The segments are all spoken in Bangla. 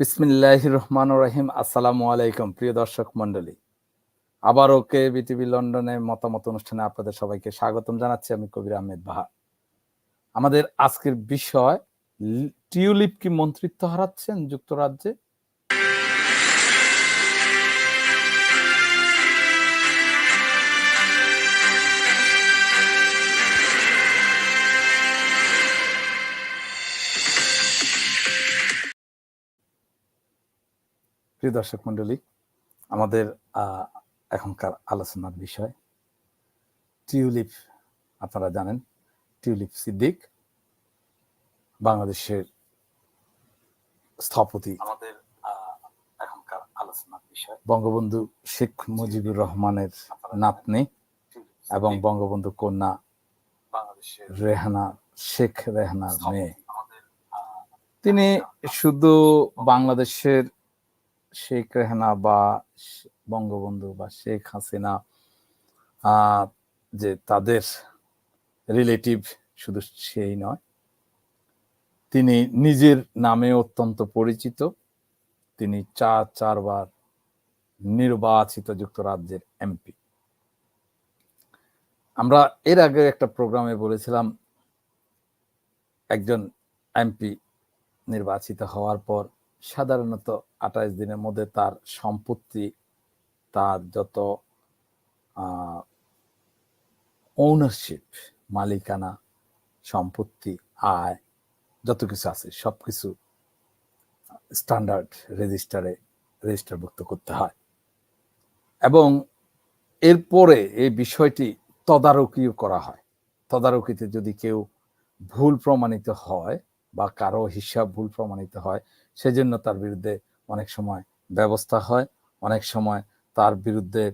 বিসমিল্লাহ রহমান রাহিম। আসসালামু আলাইকুম, প্রিয় দর্শক মন্ডলী আবারও কে বিটিভি লন্ডনে মতামত অনুষ্ঠানে আপনাদের সবাইকে স্বাগতম জানাচ্ছি আমি কবির আহমেদ বাহা। আমাদের আজকের বিষয় টিউলিপ কি মন্ত্রিত্ব হারাচ্ছেন যুক্তরাজ্যে? প্রিয় দর্শক মন্ডলী আমাদের আহ, এখনকার আলোচনার বিষয় টিউলিপ আপনারা জানেন টিউলিপ সিদ্দিক বাংলাদেশের স্থপতি। আমাদের এখনকার আলোচনার বিষয়। বঙ্গবন্ধু শেখ মুজিবুর রহমানের নাতনি এবং বঙ্গবন্ধু কন্যা রেহানা শেখ রেহানার মেয়ে। তিনি শুধু বাংলাদেশের শেখ রেহানা বা বঙ্গবন্ধু বা শেখ হাসিনা যে তাদের রিলেটিভ শুধু সেই নয়, তিনি নিজের নামে অত্যন্ত পরিচিত। তিনি চার, চারবার নির্বাচিত যুক্তরাজ্যের এমপি আমরা এর আগে একটা প্রোগ্রামে বলেছিলাম, একজন এমপি নির্বাচিত হওয়ার পর সাধারণত আঠাইশ দিনের মধ্যে তার সম্পত্তি, তার যত ওনারশিপ মালিকানা, সম্পত্তি, আয়, যত কিছু আছে, সবকিছু স্ট্যান্ডার্ড রেজিস্টারে রেজিস্টারভুক্ত করতে হয়। এবং এরপরে এই বিষয়টি তদারকিও করা হয়। তদারকিতে যদি কেউ ভুল প্রমাণিত হয় বা কারও হিসাব ভুল প্রমাণিত হয়, সেজন্য তার বিরুদ্ধে অনেক সময় ব্যবস্থা হয়, অনেক সময় তার বিরুদ্ধে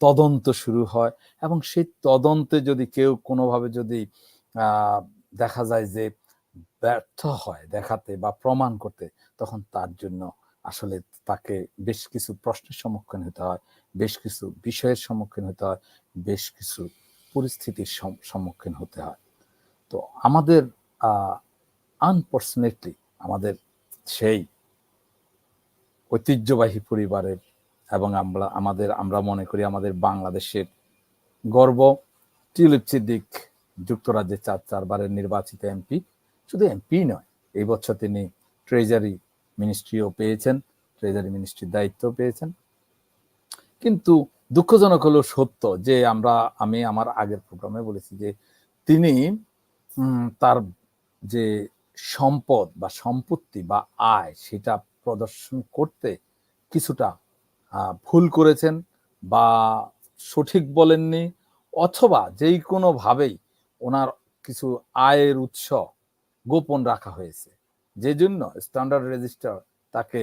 তদন্ত শুরু হয় এবং সেই তদন্তে যদি কেউ কোনোভাবে যদি দেখা যায় যে ব্যর্থ হয় দেখাতে বা প্রমাণ করতে, তখন তার জন্য আসলে তাকে বেশ কিছু প্রশ্নের সম্মুখীন হতে হয়, বেশ কিছু বিষয়ের সম্মুখীন হতে হয়, বেশ কিছু পরিস্থিতির সম- সম্মুখীন হতে হয়। তো আমাদের আনফর্চুনেটলি আমাদের সেই ঐতিহ্যবাহী পরিবারের এবং আমরা, আমাদের, আমরা মনে করি আমাদের বাংলাদেশের গর্ব, টিউলিপ সিদ্দিক যুক্তরাজ্যে চার চারবারের নির্বাচিত এমপি, শুধু এমপি নয়, এই বছর তিনি ট্রেজারি মিনিস্ট্রিও পেয়েছেন ট্রেজারি মিনিস্ট্রির দায়িত্ব পেয়েছেন। কিন্তু দুঃখজনক হলো সত্য যে আমরা, আমি আমার আগের প্রোগ্রামে বলেছি যে তিনি তার যে সম্পদ বা সম্পত্তি বা আয়, সেটা প্রদর্শন করতে কিছুটা ভুল করেছেন বা সঠিক বলেননি অথবা যেই কোনো ভাবেই ওনার কিছু আয়ের উৎস গোপন রাখা হয়েছে। যে জন্য স্ট্যান্ডার্ড রেজিস্টার তাকে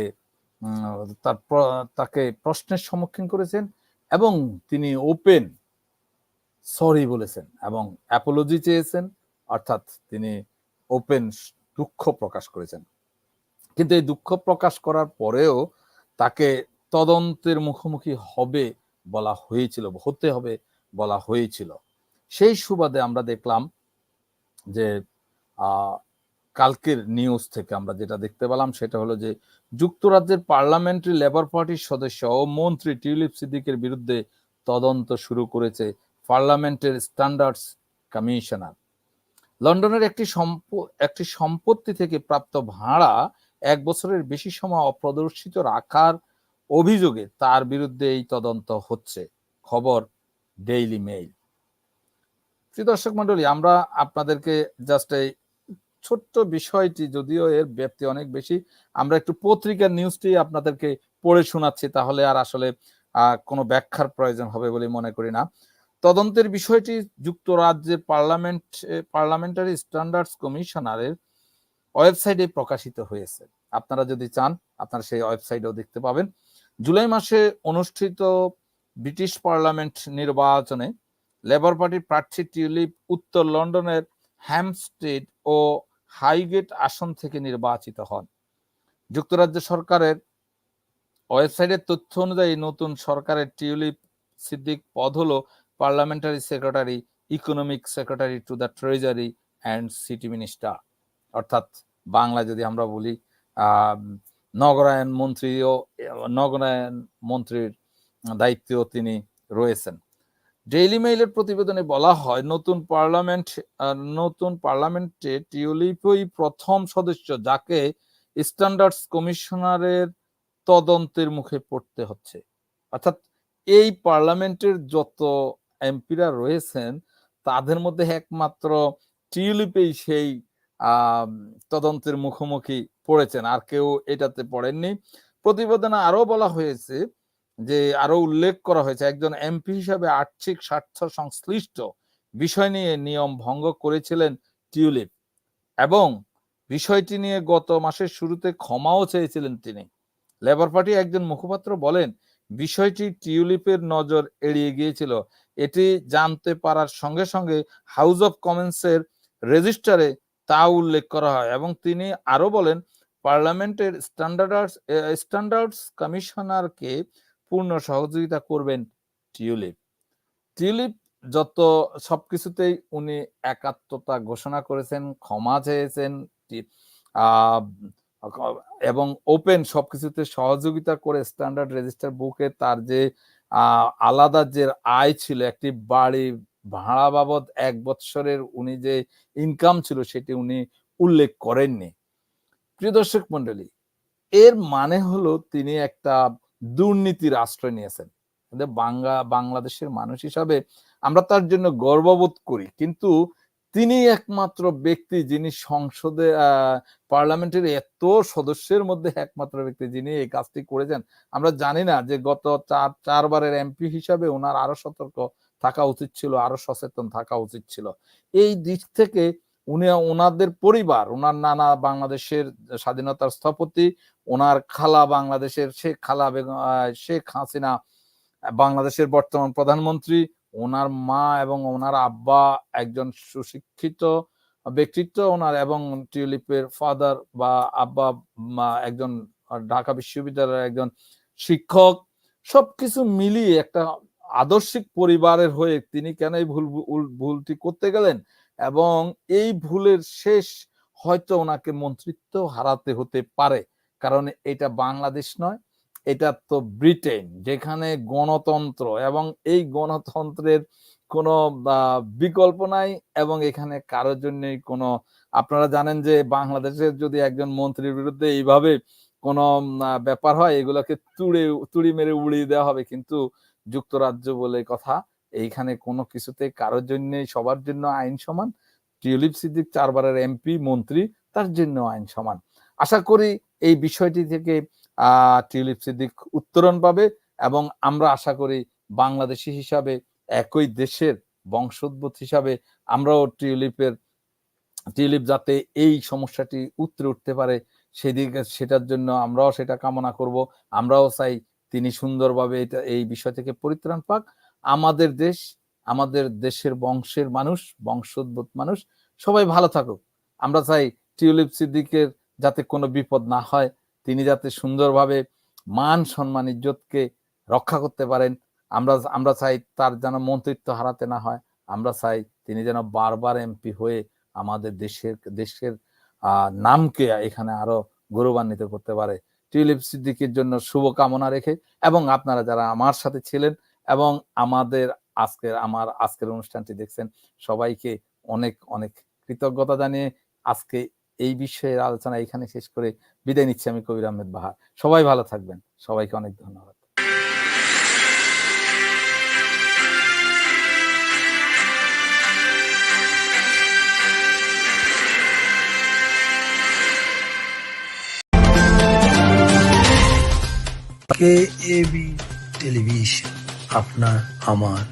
তার তাকে প্রশ্নের সম্মুখীন করেছেন এবং তিনি ওপেন সরি বলেছেন এবং অ্যাপোলজি চেয়েছেন, অর্থাৎ তিনি ওপেন দুঃখ প্রকাশ করেছেন। কিন্তু এই দুঃখ প্রকাশ করার পরেও তাকে তদন্তের মুখোমুখি হবে বলা হয়েছিল, হতে হবে বলা হয়েছিল। সেই সুবাদে আমরা দেখলাম যে কালকের নিউজ থেকে আমরা যেটা দেখতে পেলাম সেটা হলো যে, যুক্তরাজ্যের পার্লামেন্টারি লেবার পার্টির সদস্য ও মন্ত্রী টিউলিপ সিদ্দিকের বিরুদ্ধে তদন্ত শুরু করেছে পার্লামেন্টের স্ট্যান্ডার্ডস কমিশনার। লন্ডনের একটি সম্প- একটি সম্পত্তি থেকে প্রাপ্ত ভাড়া এক বছরের বেশি সময় অপ্রদর্শিত রাখার অভিযোগে তার বিরুদ্ধে এই তদন্ত হচ্ছে। খবর ডেইলি মেইল প্রিয় দর্শক মন্ডলী আমরা আপনাদেরকে জাস্ট এই ছোট্ট বিষয়টি, যদিও এর ব্যাপ্তি অনেক বেশি, আমরা একটু পত্রিকার নিউজটি আপনাদেরকে পড়ে শোনাচ্ছি, তাহলে আর আসলে কোনো ব্যাখ্যার প্রয়োজন হবে বলে মনে করি না। তদন্তের বিষয়টি যুক্তরাজ্যের পার্লামেন্ট পার্লামেন্টারি স্ট্যান্ডার্ডস কমিশনারের ওয়েবসাইটে প্রকাশিত হয়েছে। আপনারা যদি চান, আপনারা সেই ওয়েবসাইটেও দেখতে পাবেন। জুলাই মাসে অনুষ্ঠিত ব্রিটিশ পার্লামেন্ট নির্বাচনে লেবার পার্টির প্রার্থী টিউলিপ উত্তর লন্ডনের হ্যামস্টেড ও হাইগেট আসন থেকে নির্বাচিত হন। যুক্তরাজ্য সরকারের ওয়েবসাইটের তথ্য অনুযায়ী নতুন সরকারের টিউলিপ সিদ্দিক পদ হলো parliamentary secretary, economic secretary to the treasury and city minister. অর্থাৎ বাংলা যদি আমরা বলি আহ, নগরায়ন মন্ত্রীও নগরায়ণ মন্ত্রীর দায়িত্বেও তিনি রয়েছেন। ডেইলি মেইলের প্রতিবেদনে বলা হয় নতুন পার্লামেন্ট নতুন পার্লামেন্টে টিউলিপই প্রথম সদস্য যাকে স্ট্যান্ডার্ডস কমিশনারের তদন্তের মুখে পড়তে হচ্ছে। অর্থাৎ এই পার্লামেন্টের যত এমপিরা রয়েছেন তাদের মধ্যে একমাত্র টিউলিপেই সেই তদন্তের মুখোমুখি পড়েছেন, আর কেউ এটাতে পড়েননি। প্রতিবেদনে আরও বলা হয়েছে যে, আরও উল্লেখ করা হয়েছে, একজন এমপি হিসাবে আর্থিক স্বার্থ সংশ্লিষ্ট বিষয় নিয়ে নিয়ম ভঙ্গ করেছিলেন টিউলিপ এবং বিষয়টি নিয়ে গত মাসের শুরুতে ক্ষমাও চেয়েছিলেন তিনি। লেবার পার্টি একজন মুখপাত্র বলেন, বিষয়টি টিউলিপের নজর এড়িয়ে গিয়েছিল। এটি জানতে পারার সঙ্গে সঙ্গে হাউস অফ কমন্সের রেজিস্টারে তা উল্লেখ করা হয় এবং তিনি আরও বলেন পার্লামেন্টের স্ট্যান্ডার্ডস স্ট্যান্ডার্ডস কমিশনারকে পূর্ণ সহযোগিতা করবেন টিউলিপ। টিউলিপ যত সবকিছুতেই উনি একাত্মতা ঘোষণা করেছেন, ক্ষমা চেয়েছেন এবং ওপেন সবকিছুতে সহযোগিতা করে স্ট্যান্ডার্ড রেজিস্টার বুকে তার যে আলাদা যে আয় ছিল, একটি বাড়ি ভাড়া বাবদ এক বৎসরের উনি যে ইনকাম ছিল সেটি উনি উল্লেখ করেননি। প্রিয় দর্শক মন্ডলী, এর মানে হলো তিনি একটা দুর্নীতির আশ্রয় নিয়েছেন। বাংলা, বাংলাদেশের মানুষ হিসাবে আমরা তার জন্য গর্ববোধ করি। কিন্তু তিনি একমাত্র ব্যক্তি যিনি সংসদে পার্লামেন্টের এত সদস্যের মধ্যে একমাত্র ব্যক্তি যিনি এই কাজটি করেছেন। আমরা জানি না যে গত চার, চারবারের এমপি হিসাবে ওনার আরও সতর্ক থাকা উচিত ছিল, আরও সচেতন থাকা উচিত ছিল। এই দিক থেকে উনি ওনাদের পরিবার ওনার নানা বাংলাদেশের স্বাধীনতার স্থপতি ওনার খালা বাংলাদেশের শেখ খালা শেখ হাসিনা, বাংলাদেশের বর্তমান প্রধানমন্ত্রী ওনার মা এবং ওনার আব্বা একজন সুশিক্ষিত ব্যক্তিত্ব ওনার এবং টিউলিপের ফাদার বা আব্বা একজন ঢাকা বিশ্ববিদ্যালয়ের একজন শিক্ষক, সবকিছু মিলিয়ে একটা আদর্শিক পরিবারের হয়ে তিনি কেন এই ভুল- ভুলটি করতে গেলেন? এবং এই ভুলের শেষ হয়তো ওনাকে মন্ত্রিত্ব হারাতে হতে পারে। কারণ এটা বাংলাদেশ নয়, এটা তো ব্রিটেন, যেখানে গণতন্ত্র এবং এই গণতন্ত্রের কোনো বিকল্প নাই এবং এখানে কারোর জন্যই কোনো, আপনারা জানেন যে বাংলাদেশের যদি একজন মন্ত্রীর বিরুদ্ধে এইভাবে কোনো ব্যাপার হয়, এগুলোকে তুড়ে, তুড়ি মেরে উড়িয়ে দেওয়া হবে। কিন্তু যুক্তরাজ্য বলে কথা এইখানে কোনো কিছুতে কারোর জন্যই সবার জন্য আইন সমান, টিউলিপ সিদ্দিক চারবারের এমপি, মন্ত্রী, তার জন্য আইন সমান। আশা করি এই বিষয়টি থেকে টিউলিপ সিদ্দিক উত্তরণ পাবে এবং আমরা আশা করি বাংলাদেশি হিসাবে, একই দেশের বংশোদ্ভূত হিসাবে আমরাও টিউলিপের, টিউলিপ যাতে এই সমস্যাটি উতরে উঠতে পারে, সেদিকে, সেটার জন্য আমরাও সেটা কামনা করব। আমরাও চাই তিনি সুন্দরভাবে এটা, এই বিষয় থেকে পরিত্রাণ পাক। আমাদের দেশ, আমাদের দেশের বংশের মানুষ, বংশোদ্ভূত মানুষ, সবাই ভালো থাকুক। আমরা চাই টিউলিপ সিদ্দিকের যাতে কোনো বিপদ না হয়, তিনি যাতে সুন্দরভাবে মান, সম্মান, ইজ্জতকে রক্ষা করতে পারেন। আমরা আমরা চাই তার যেন মন্ত্রিত্ব হারাতে না হয়। আমরা চাই তিনি যেন বারবার এমপি হয়ে আমাদের দেশের দেশের নামকে এখানে আরও গৌরবান্বিত করতে পারে। টিউলিপ সিদ্দিকের জন্য শুভকামনা রেখে এবং আপনারা যারা আমার সাথে ছিলেন এবং আমাদের আজকের, আমার আজকের অনুষ্ঠানটি দেখছেন সবাইকে অনেক অনেক কৃতজ্ঞতা জানিয়ে আজকে এই বিষয়ের আলোচনা এখানে শেষ করে বিদায় নিচ্ছি আমি কবির আহমেদ বাহার। সবাই ভালো থাকবেন। সবাইকে অনেক ধন্যবাদ। এবি টেলিভিশন আপনার আমার।